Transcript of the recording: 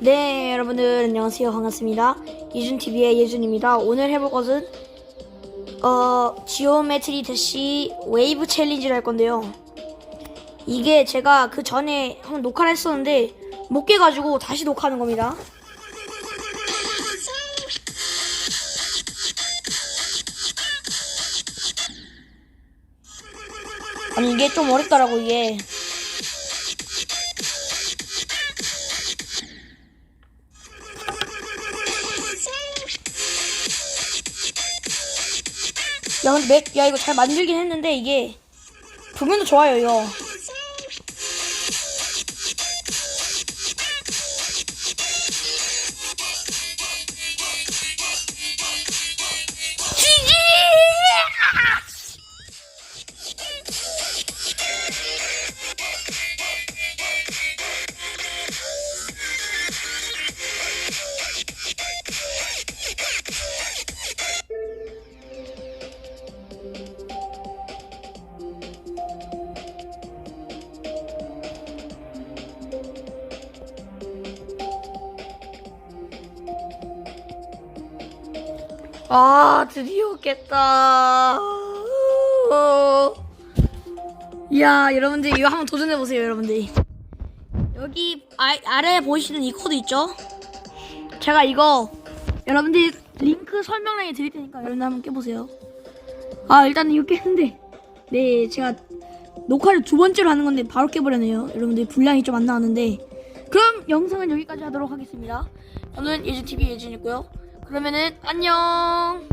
네, 여러분들 안녕하세요. 반갑습니다. 예준TV의 예준입니다. 오늘 해볼 것은 어, 지오메트리 대시 웨이브 챌린지를 할 건데요. 이게 제가 그 전에 한번 녹화를 했었는데 못 깨가지고 다시 녹화하는 겁니다. 아니 이게 좀 어렵더라고 이게. 야 근데 맥, 야 이거 잘 만들긴 했는데 이게 보면도 좋아요 이거 아 드디어 깼다. 이야 여러분들 이거 한번 도전해보세요 여러분들 여기 아, 아래 보이시는 이 코드 있죠? 제가 이거 여러분들 링크 설명란에 드릴 테니까 여러분들 한번 깨보세요. 아 일단은 이거 깼는데. 네 제가 녹화를 두 번째로 하는 건데 바로 깨버렸네요. 여러분들 분량이 좀 안 나왔는데. 그럼 영상은 여기까지 하도록 하겠습니다. 저는 예준TV 예준이고요 그러면은 안녕